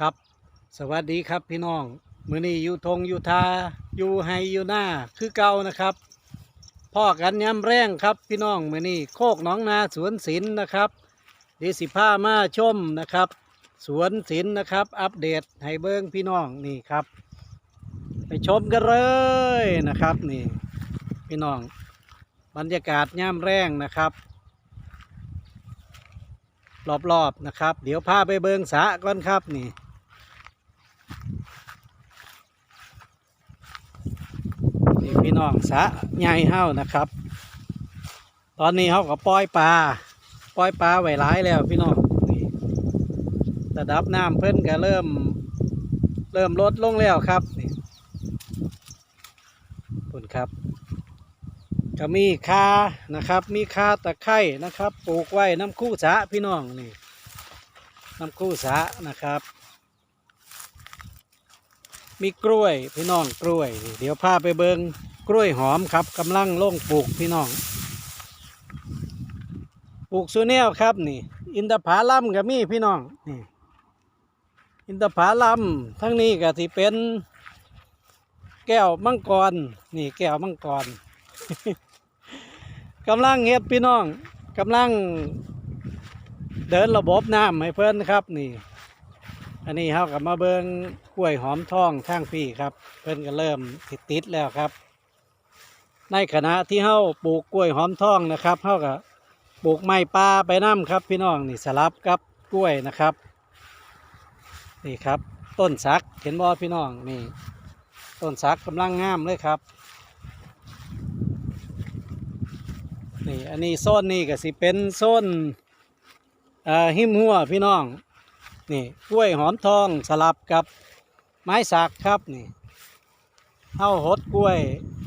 ครับ สวัสดีครับพี่น้องมื้อนี้อยู่ทงอยู่ทาอยู่ไฮอยู่หน้าคือเก่านะครับพ่อกันย้ำแรงครับพี่น้องมื้อนี้โคกหนองนาสวนศิลป์นะครับดยวสิผ้ามาชมนะครับ สวนศิลป์นะครับ อัปเดตให้เบิ้งพี่น้องนี่ครับ ไปชมกันเลยนะครับนี่ พี่น้องบรรยากาศย่ำแรงนะครับรอบๆนะครับ เดี๋ยวพาไปเบิงสะก่อนครับนี่ น่องสะใหญ่เฮ้านะครับ ตอนนี้เขาก็ปล่อยปลาปล่อยปลาไว้หลายแล้วพี่น้องระดับน้ำเพิ่นก็เริ่ม เริ่มลดลงแล้วครับนี่คุณครับก็มีคานะครับ มีคาตะไคร่นะครับ ปลูกไว้น้ำคู่สะพี่น้องนี่น้ำคู่สะนะครับ มีกล้วยพี่น้องกล้วย เดี๋ยวพาไปเบิง กล้วยหอมครับกำลังลงปลูกพี่น้อง ปลูกซูเนลครับนี่ อินทผลัมก็มีพี่น้องนี่อินทผลัมทั้งนี้ก็ที่เป็น แก้วมังกรนี่แก้วมังกรกำลังเฮ็ดพี่น้องกำลังเดินระบบน้ำให้เพื่อนครับนี่ อันนี้เขากับมาเบิงกล้วยหอมทองข้างพี่ครับ เพิ่อนก็เริ่มติดติดแล้วครับ ในขณะที่เขาปลูกกล้วยหอมทองนะครับเขากับปลูกไม้ป่าไปน้ำครับ พี่น้องนี่สลับกับกล้วยนะครับ นี่ครับ ต้นสักเห็นบ่พี่น้องนี่ต้นสักกำลังงามเลยครับนี่อันนี้โซนนี่ก็สิเป็นโซนหิมหัวพี่น้องนี่กล้วยหอมทองสลับกับไม้สักครับนี่ เฮาหดกล้วย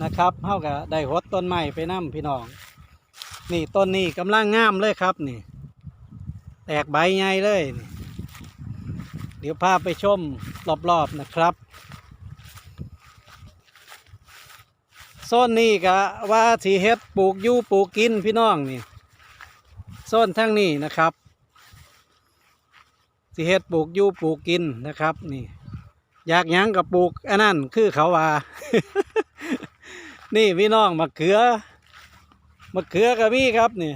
นะครับเฮาก็ได้หดต้นไม้ไปนํพี่น้อง นี่ต้นนี้กำลังงามเลยครับนี่ แตกใบใหญ่เลยนี่เดี๋ยวพาไปชมรอบๆนะครับโซนนี้ก็ว่าสีเฮ็ดปลูกอยู่ปลูกกินพี่น้องนี่โซนทั้งนี้นะครับสีเฮ็ดปลูกอยู่ปลูกกินนะครับนี่ อยากยังกับปลูกอันนั้นคือเขาว่า นี่พี่น้องมะเขือมะเขือก็มีครับนี่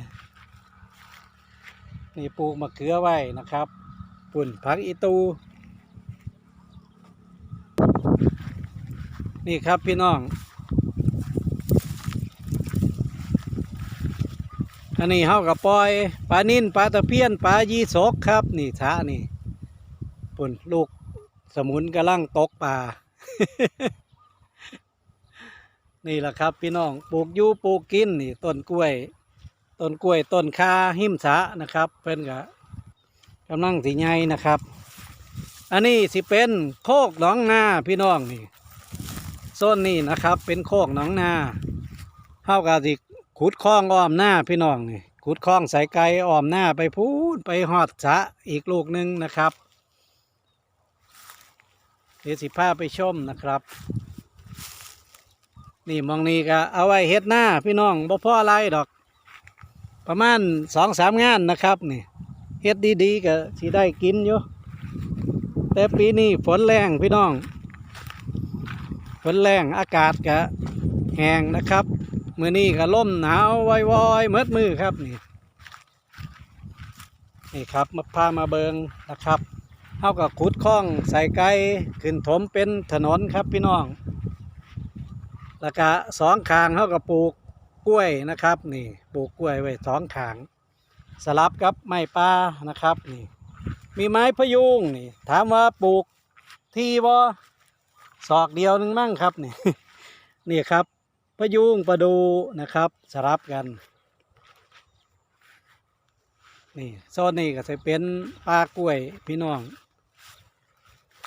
นี่ปลูกมะเขือไว้นะครับปุ่นผักอีตู นี่ครับพี่น้อง อันนี้เฮากับปล่อยปลานิ่นปลาตะเพียนปลายีสกครับ นี่ช้านี่ปุ่นลูก สมุนกำลังตกปลานี่แหละครับ พี่น้องปลูกอยู่ปลูกกินนี่ต้นกล้วยต้นกล้วยต้นคาหิมสะนะครับ เพิ่นกะกำลังสีใหญ่นะครับ อันนี้สิเป็นโคกหนองนาพี่น้องนี่โซนนี่นะครับ เป็นโคกหนองนาเฮากับสิขุดคลองอ้อมหน้าพี่น้องนี่ขุดคลองสายไกลอ้อมหน้าไปพูดไปหอดสะอีกลูกหนึ่งนะครับ เดี๋ยวสิพาไปชมนะครับ นี่มองนี่ก็เอาไว้เฮ็ดหน้าพี่น้องบ่พ่ออะไรดอก ประมาณสองสามงานนะครับนี่เฮ็ดดีๆก็สิได้กินอยู่แต่ปีนี้ฝนแรงพี่น้อง ฝนแรงอากาศก็แห้งนะครับมือนี้ก็ล่มหนาววอยวๆเมืดมือครับนี่นี่ครับมาพามาเบิงนะครับ เท่ากับขุดคล้องใส่ไก่ขึ้นถมเป็นถนนครับพี่น้อง แล้วก็สองขางเท่ากับปลูกกล้วยนะครับนี่ปลูกกล้วยไว้สองขาง สลับกับไม้ป่านะครับนี่ มีไม้พยุงนี่ ถามว่าปลูกที่บ่ศอกเดียวนึงมั่งครับนี่นี่ครับพยุงประดูนะครับ สลับกันนี่โซนนี้ก็จะเป็นปลากล้วยพี่น้อง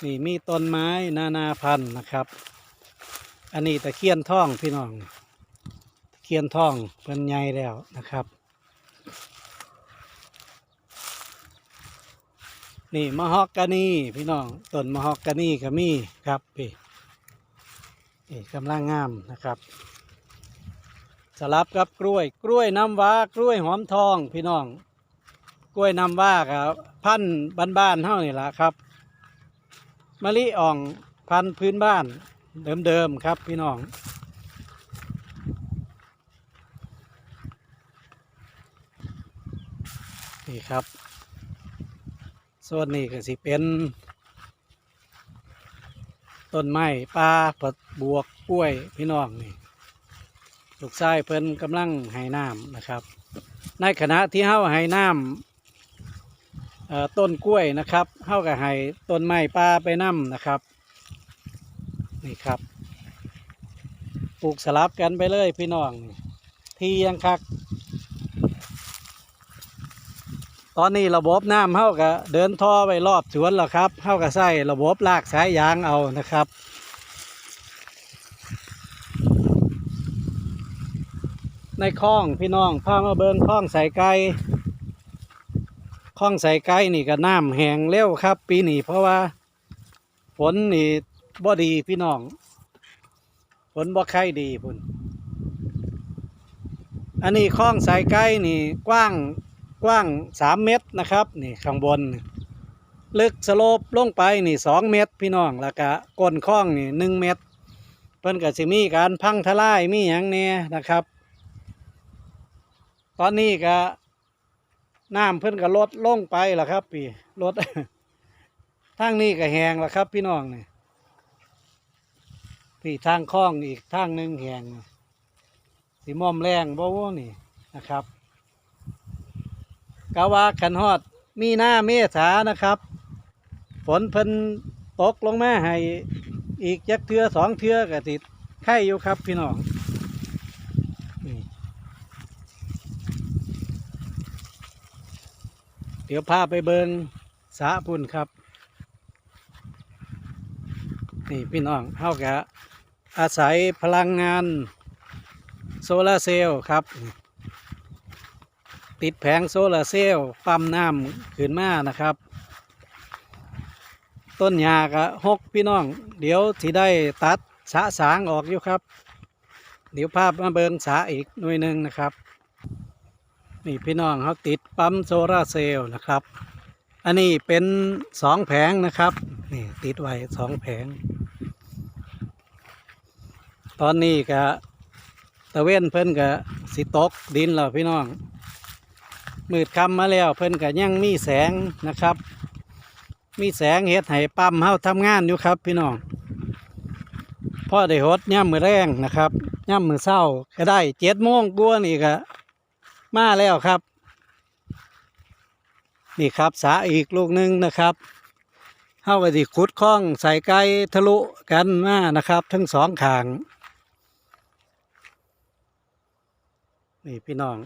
นี่มีต้นไม้นานาพันธุ์นะครับ อันนี้ตะเคียนท่องพี่น้องตะเคียนท่องเป็นใหญ่แล้วนะครับ นี่มะฮอกกานีพี่น้องต้นมะฮอกกานีก็มีครับพี่นี่กำลังงามนะครับ สลับกับกล้วย กล้วยน้ำว้ากล้วยหอมทองพี่น้อง กล้วยน้ำว้าครับพันธุ์บ้านๆเท่านี่แหละครับ มะลิอ่องพันธุ์พื้นบ้านเดิมๆครับพี่น้อง นี่ครับส่วนนี้ก็สิเป็นต้นไม้ปลาผัดบวกกล้วยพี่น้องนี่ลูกชายเพิ่นกำลังให้น้ำนะครับ ในขณะที่เฮาให้น้ำ ต้นกล้วยนะครับเฮาก็ให้ต้นไม้ปลาไปน้ำนะครับ นี่ครับปลูกสลับกันไปเลยพี่น้องที่ยังคัก ตอนนี้ระบบน้ำเฮาก็เดินท่อไปรอบสวนแล้วครับเฮาก็ใส่ระบบลากสายยางเอานะครับในคลองพี่น้องพามาเบิงคลองใส่ไก่ คลองใส่ไก่นี่ก็น้ำแห้งเร็วครับ ปีนี้เพราะว่าฝนนี่บ่ดีพี่น้องฝนบ่ค่อยดีพุ่นอันนี้คลองสายไก่นี่กว้างกว้างสามเมตรนะครับนี่ข้างบน ลึกสโลปลงไปนี่สองเมตร พี่น้องแล้วก็ก้นคลองนี่หนึ่งเมตร เพิ่นก็สิมีการพังทลายมีอย่างแน่นะครับ ตอนนี้ก็ น้ำเพิ่นก็ลดลงไปล้วครับ พี่ลดทางนี้ก็แหงล้วครับ พี่น้องนี่พี่ทางคลองอีกทางหนึ่งแหงสีม่อมแรงบ่วนี่นะครับกาวาขันฮอดมีหน้าเมษานะครับ ฝนเพิ่นตกลงมาให้อีกจักเทือสองเทือก็ติดไข่อยู่ครับพี่น้อง เดี๋ยวพาไปเบิงสาพุ่นครับ นี่พี่น้องเฮากะอาศัยพลังงาน โซลาร์เซลล์ครับ ติดแผงโซลาร์เซลล์ปั๊มน้ำขึ้นมานะครับ ต้นหญ้ากะหกพี่น้อง เดี๋ยวที่ได้ตัดสะสางออกอยู่ครับ เดี๋ยวภาพมาเบิงสาอีกหน่วยหนึ่งนะครับ นี่พี่น้องเขาติดปั๊มโซลาร์เซลล์นะครับ อันนี้เป็นสองแผงนะครับ นี่ติดไว้สองแผง ตอนนี้ก็ตะเว้นเพิ่นก็สิตกดินแล้วพี่น้อง มืดคำมาแล้วเพิ่นก็ยังมีแสงนะครับ มีแสงเฮ็ดให้ปั๊มเฮาทำงานอยู่ครับพี่น้องพ่อได้หดย่ำมือแรงนะครับย่ำมือเศร้าก็ได้เจ็ดโมงกว่านี่ก็ มาแล้วครับ นี่ครับสาอีกลูกหนึ่งนะครับเฮาก็สิขุดคล้องใส่ไก่ทะลุกันมานะครับ ทั้งสองขางนี่พี่น้อง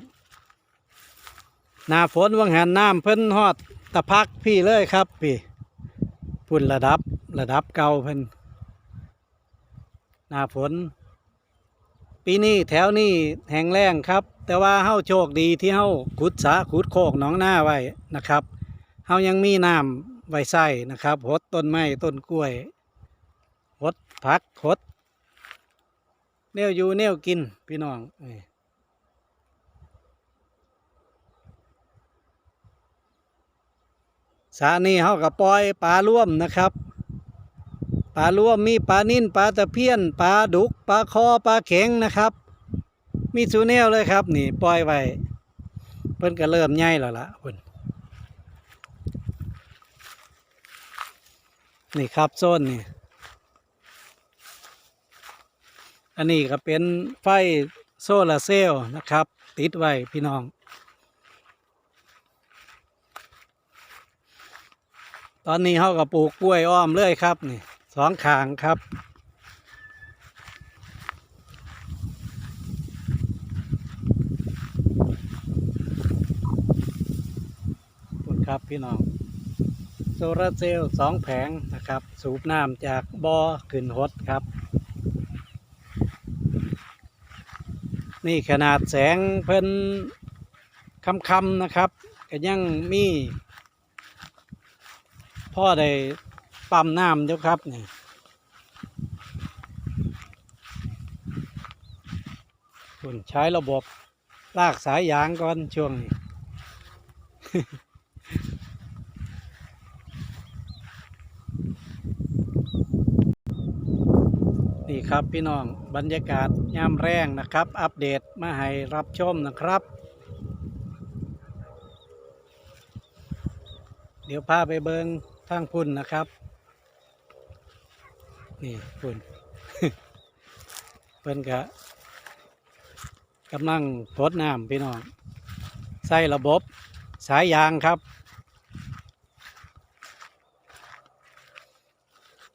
หน้าฝนวังหันน้ำเพิ่นฮอดตะพักพี่เลยครับพี่พุ่นระดับระดับเก่าเพิ่นหน้าฝน ปีนี้แถวนี้แห้งแล้งครับ แต่ว่าเฮาโชคดีที่เฮาขุดสาขุดโคกหนองหน้าไว้นะครับเฮายังมีน้ำไว้ใส่นะครับหดต้นไม้ต้นกล้วยหดผักหดแนวอยู่แนวกินพี่น้องเอ้ยสานี่เขาก็ปล่อยปลาร่วมนะครับ ปลาร่วมมีปลานิ่นปลาตะเพียนปลาดุกปลาคอปลาเข็งนะครับ มีสูแนวเลยครับนี่ปล่อยไว้เพิ่นก็เริ่มใหญ่แล้วล่ะเพิ่นนี่ครับโซนนี่อันนี้ก็เป็นไฟโซลาร์เซลล์นะครับ ติดไว้พี่น้อง ตอนนี้เขาก็ปลูกกล้วยอ้อมเลยครับนี่ สองขางครับขอบคุณครับพี่น้อง โซลาร์เซลล์สองแผงนะครับ สูบน้ำจากบ่อขึ้นหดครับ นี่ขนาดแสงเพิ่นคำๆนะครับก็ยังมีพ่อได้ ปั๊มน้ำเดี๋ยครับนี่คุณใช้ระบบลากสายยางก่อนช่วงนี้นี่ครับพี่น้องบรรยากาศยามแรงนะครับ อัปเดตมาให้รับชมนะครับ เดี๋ยวพาไปเบิงทางพุ่นนะครับ นี่พุ่นเพิ่นกะกำลังทดน้ำพี่น้องใส่ระบบสายยางครับ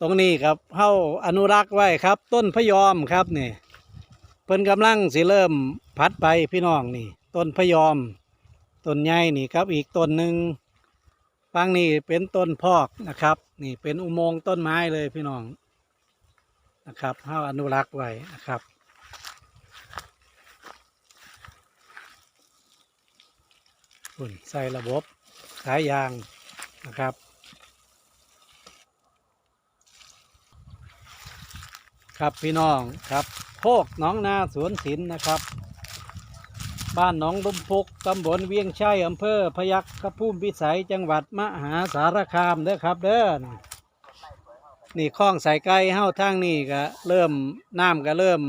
ตรงนี้ครับเฮาอนุรักษ์ไว้ครับ ต้นพยอมครับนี่เพิ่นกำลังสิเริ่มพัดไปพี่น้องนี่ ต้นพยอมต้นใหญ่นี่ครับ อีกต้นหนึ่งฟังนี่เป็นต้นพอกนะครับ นี่เป็นอุโมงค์ต้นไม้เลยพี่น้อง นะครับเฮาอนุรักษ์ไว้นะครับคุณใส่ระบบสายยางนะครับครับพี่น้องครับโคกน้องนาสวนศิลป์นะครับ บ้านหนองลุมพุกตำบลเวียงชัยอำเภอพยัคฆภูมิพิสัยจังหวัดมหาสารคามเด้อครับเด้อ นี่คลองสายไก่เฮ้าทางนี่ก็เริ่มน้ำก็เริ่ม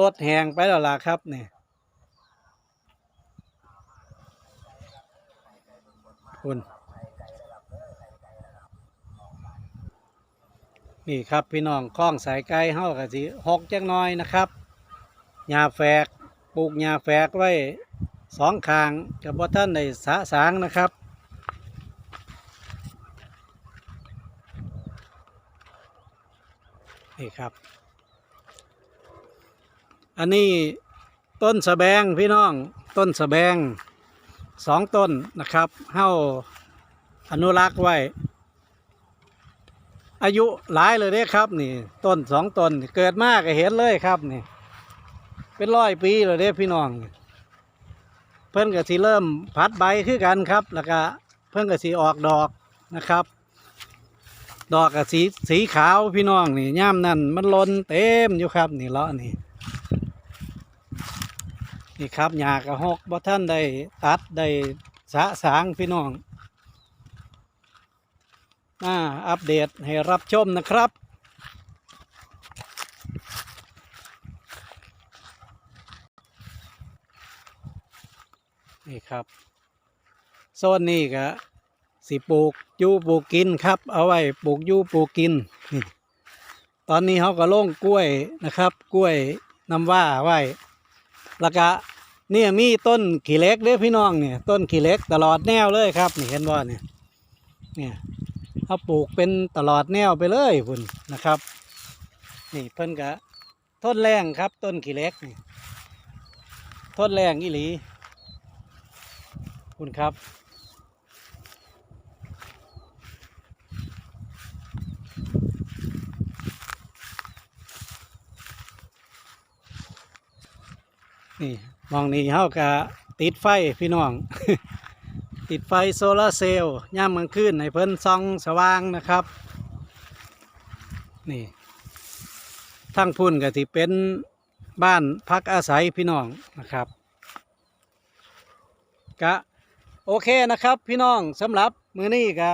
ลดแหงไปแล้วล่ะครับนี่คุณนี่ครับพี่น้องคล้องสายไก่เฮากะสิหกจังน้อยนะครับหญ้าแฝกปลูกหญ้าแฝกไว้สองข้างกับบ่ท่านในสะสางนะครับ นี่ครับ อันนี้ต้นสะแบงพี่น้องต้นสะแบงสองต้นนะครับเฮาอนุรักษ์ไว้ อายุหลายเลยเด้ครับนี่ ต้นสองต้นเกิดมากก็เห็นเลยครับนี่ เป็นร้อยปีเลยเด้พี่น้อง เพิ่นก็สิเริ่มพัดใบคือกันครับ แล้วก็เพิ่นก็สิออกดอกนะครับ ดอกก็สีสีขาวพี่น้องนี่ย่ามนั่นมันล้นเต็มอยู่ครับ นี่เลาะนี่ นี่ครับหญ้ากระหกบ่ท่านได้ตัดได้สะสางพี่น้องมาอัปเดตให้รับชมนะครับนี่ครับโซนนี้ก็สิปลูกยูปลูกกินครับ เอาไว้ปลูกยูปลูกกินนี่ตอนนี้เขาก็ล่งกล้วยนะครับ กล้วยน้ำว่าไว้ แล้วก็เนี่ยมีต้นขี้เล็กเด้อพี่น้องเนี่ยต้นขี้เล็กตลอดแนวเลยครับนี่เห็นบ่เนี่ยเนี่ยเอาปลูกเป็นตลอดแนวไปเลยพุ่นนะครับ นี่เพิ่นกะทนแรงครับต้นขี้เล็กนี่ทนแรงอีหลีคุณครับ นี่มองนี่เฮากะติดไฟพี่น้อง ติดไฟโซลาร์เซลล์ย่ามกลางคืนให้เพิ่นส่องสว่างนะครับ นี่ทั้งพุ่นก็ที่เป็นบ้านพักอาศัยพี่น้องนะครับกะโอเคนะครับพี่น้องสำหรับมือนี้กะ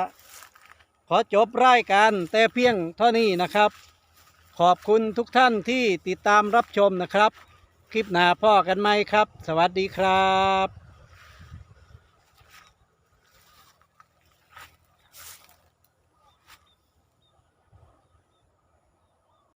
ขอจบรายการแต่เพียงเท่านี้นะครับ ขอบคุณทุกท่านที่ติดตามรับชมนะครับ คลิปหน้าพ่อกันไหมครับ สวัสดีครับ